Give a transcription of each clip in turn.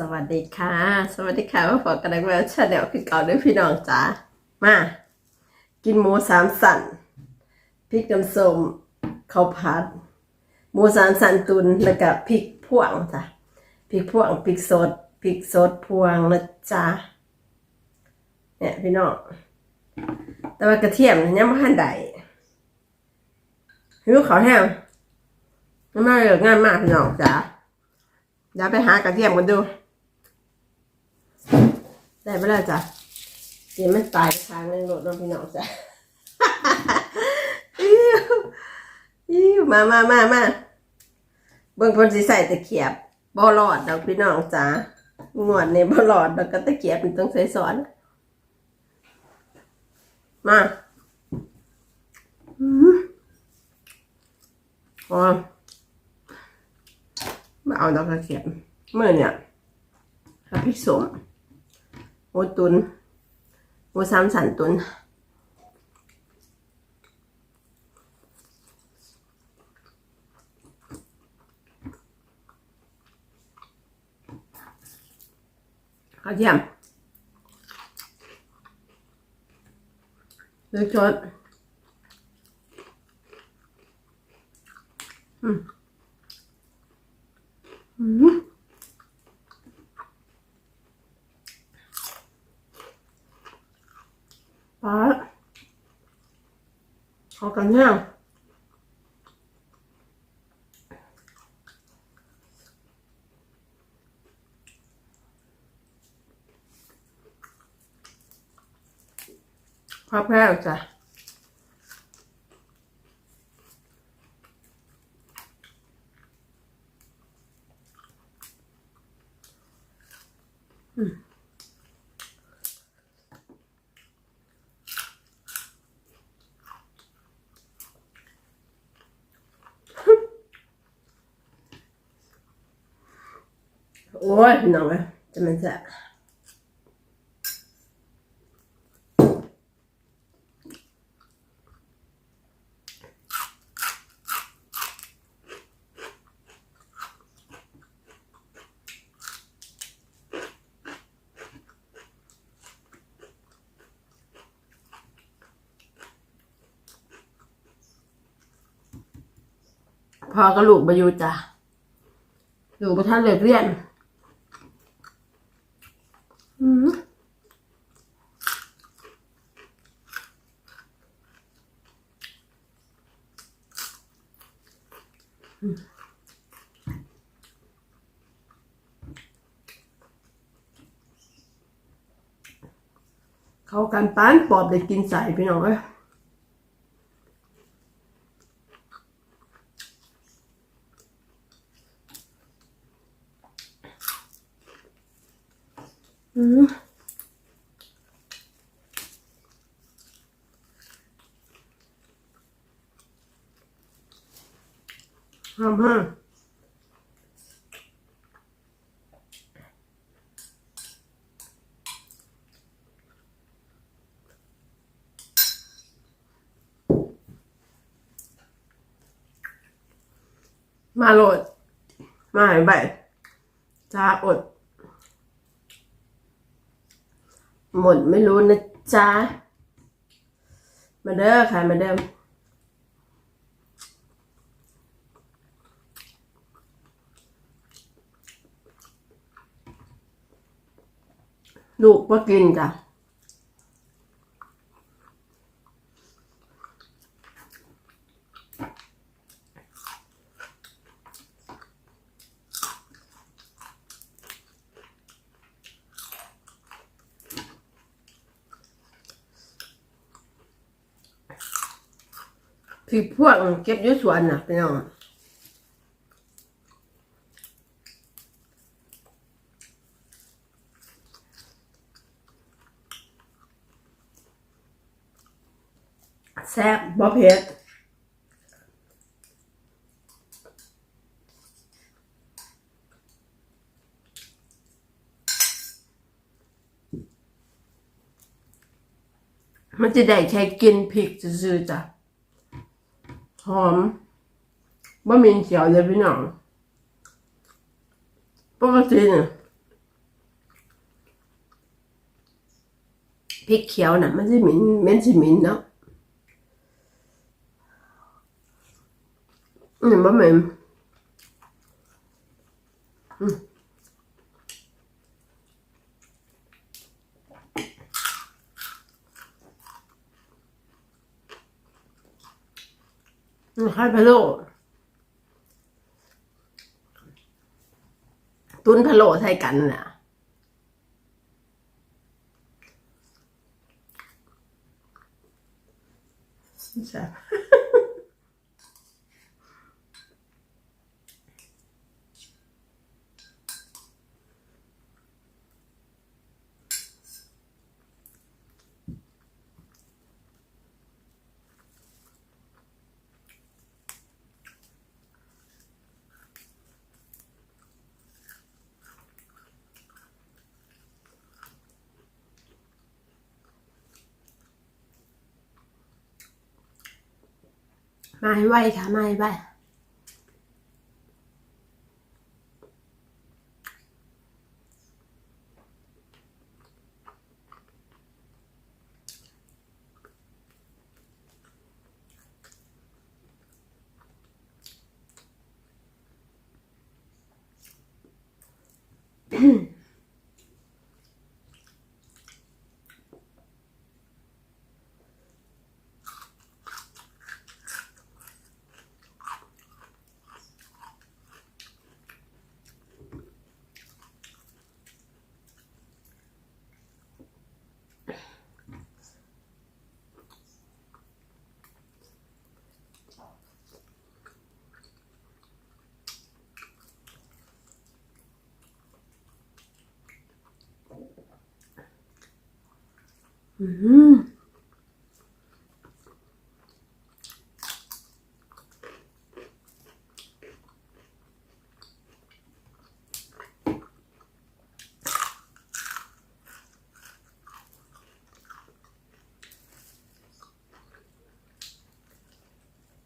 สวัสดีค่ะ สวัสดีค่ะมาฝากกันแล้วชาแนลคือเก่าด้วยพี่น้องจ้ามา กินหมูสามสันพริกน้ำส้มข้าวผัด หมูสามสันตุนแล้วก็พริกพ่วงจ้ะพริกพ่วงพริกสดพริกสดพวงนะจ๊ะเนี่ยพี่น้องแต่ว่ากระเทียมเนี่ยยังไม่ทันได้หิวเขาแห้งมันมาเลืองานมากพี่น้องจ้าเดี๋ยวไปหากระเทียมกันดู ได้ไปแล้วจ้ะเดี๋ยวมันตายทางนึงโหลดน้องพี่น้องจ้ะอิ๊วอิ๊วมามามามาเบิ่งคนสิใส่ตะเขียบบ่หลอดดอกพี่น้องจ้ะงวดในบ่หลอดดอกก็ตะเขียบมันต้องใส่สอน มาอืมอ๋อมาเอาดอกกระเขียนเมื่อเนี่ยครับพริกสม โอตุนโอสามสันตุนกระเทียมเลือกชดอืม อืมปลาเอา กันเนี่ยพอแพ้จ้ะ โอ้ยน้องเอ้ยจะมันจะพอกระลูกไปอยู่จ้ะอยู่ประท่านเลิกเรียน อืม เขากันปานปอบได้กินใส่พี่น้องเอ้ยอืมหอมฮะ มาโหลด มาหายไปจ้าอด หมดไม่รู้นะจ๊ะมาเด้อค่ะ มาเด้อลูกก็กินจ้ะ พี่พวกเก็บอยู่สวนน่ะพี่น้องแซ่บบ่เผ็ดมันจะได้แค่กินพริกซื่อๆจ้ะ หอมบะหมี่เขียวเลยพี่น้องปกติเนี่ยพริกเขียวนะ่ะ มันจะหมิ่นเม็นจะหมิ่นเนาะนี่บะหมี่อืม ไข่พะโล้ตุ้นพะโล้ใส่กันน่ะ แซ่บ มาให้ไวค่ะมาให้ไว อืม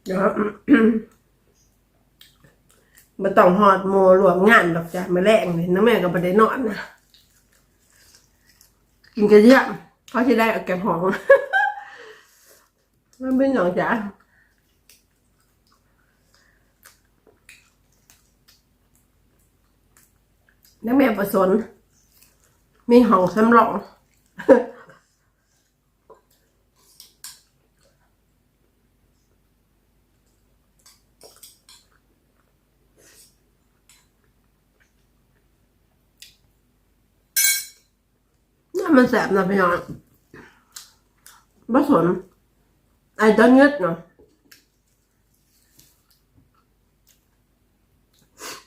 เดี๋ยวมาต้องหอดโมรวมงานดอกจ้ะมาแรงเลยน้ำแม่ก็ไม่ได้นอนนะกินกระเทียม เขาจะได้แกงหอมมันเป็นอย่างจ้ะน้ำแม่ผสน มีห้องสำรอง มันแสบนะพี่น้องบ่สนไอ้ต้นเงึดเนาะ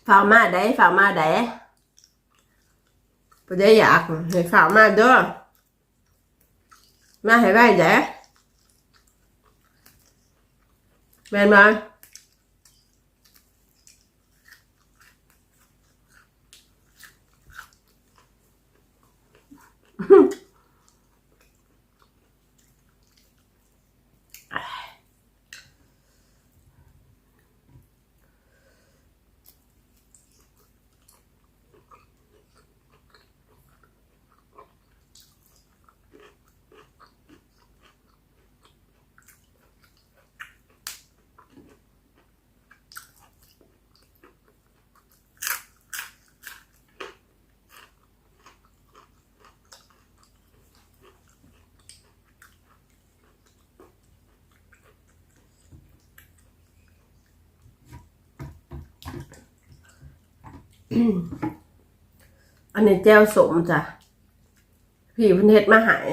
ฝ่ากมาได้ฝ่ากมาได้บ่ได้อยากให้ฝ่ากมาเด้อมาให้ไว้เด้แม่นบ่ อันนี้แจ้วสมจ้ะ พี่เพิ่นเฮ็ดมาหาย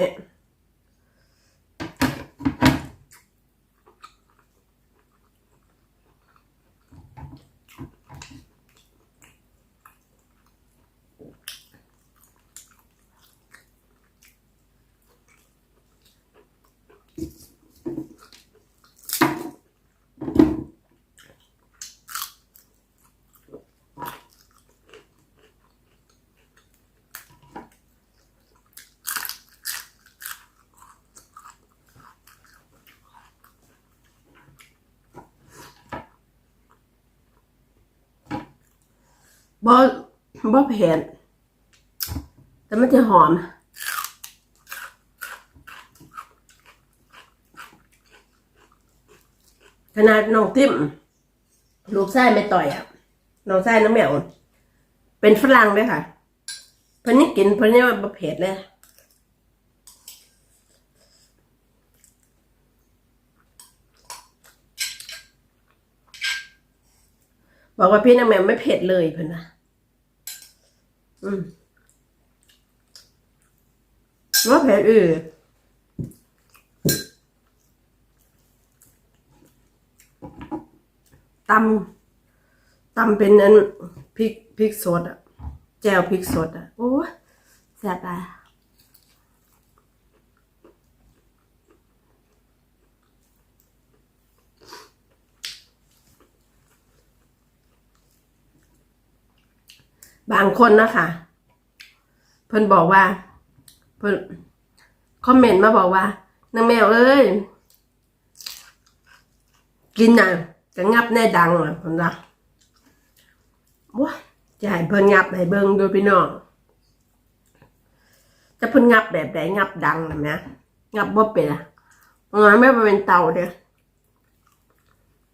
บ่บ่เผ็ดแต่มันจะหอม ขนาดน้องทิมลูกไส้ไม่ต่อยอะน้องไส้น้องแมวเป็นฝรั่งเลยค่ะพิ่นนี้กินพิ่นนี้ว่าเผ็ดเลยบอกว่าพี่น้ำแมวไม่เผ็ดเลยเพื่อนนะ อืมว่าเผ็ดอือตำตำเป็นอันพริกพริกสดอะแจ่วพริกสดอะโอ้แซ่บอะ บางคนนะคะเพิ่นบอกว่าเพิ่นคอมเมนต์มาบอกว่านางแมวเอ้ยกินน่ะจะงับแน่ดังอะผมว่าว้าจะให้เพิ่นงับให้เบิ่งดูพี่น้องจะเพิ่นงับแบบไหนงับดังนะแม่งับบ่เป็นอะงานไม่เป็นเตาเด้อ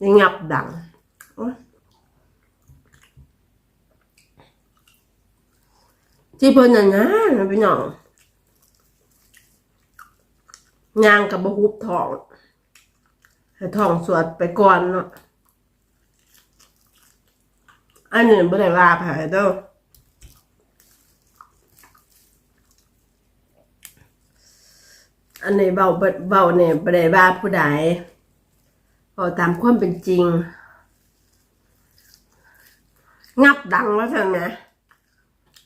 ยังงับดังโอ๊ ที่เพิ่นน่ะนะพี่น้องยางกับบะฮุบทองให้ทองสวดไปก่อนเนาะอันนี้บ่ได้ว่าเด้ออันนี้เบาเบิดเบาเนี่ยบ่ได้ว่าผู้ใดเบาตามความเป็นจริง งับดังว่าซั่นแหม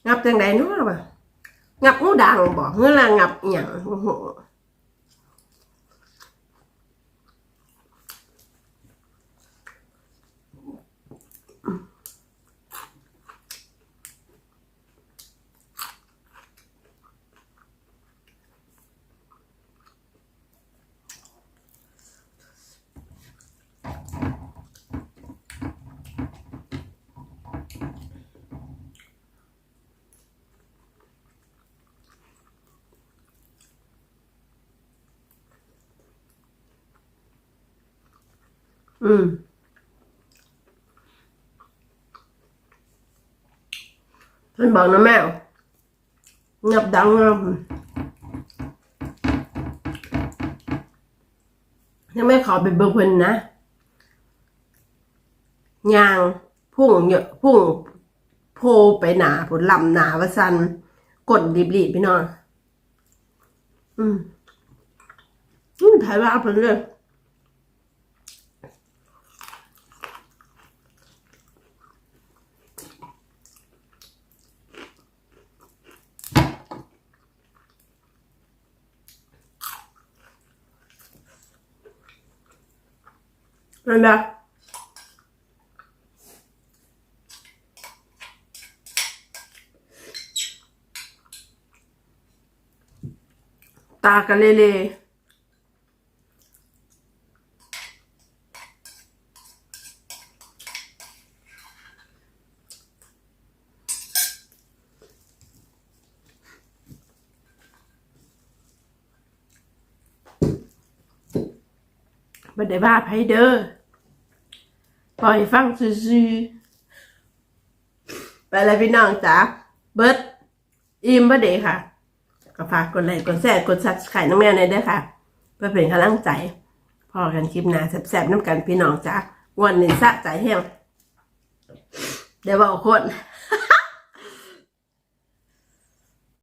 งับจังไดเนาะบ่ะงั อืม เพิ่นบอกนะแม่งับดังนะยังไม่ขอไปเบิ่งเพิ่นนะยางพุ่งเยอะพุ่งโพไปหนาผลลำหนาวสันกดรีบๆพี่น้องอืมอืมถ่ายว่าเพิ่นเลย นั่นแหละต ปล่อยฟังซื่อๆไปเลยพี่น้องจ้าเบิร์ดอิ่มบ่เดค่ะ ก็ฝากกดไลค์กดแชร์กดซับสไครต์น้องแมวในอยด้อค่ะ เพื่อเป็นกำลังใจพอกันคลิปหน้าแซ่บๆน้ำกันพี่น้องจ้าวันนี้สะใจแห้งเดี๋ยวบอกคน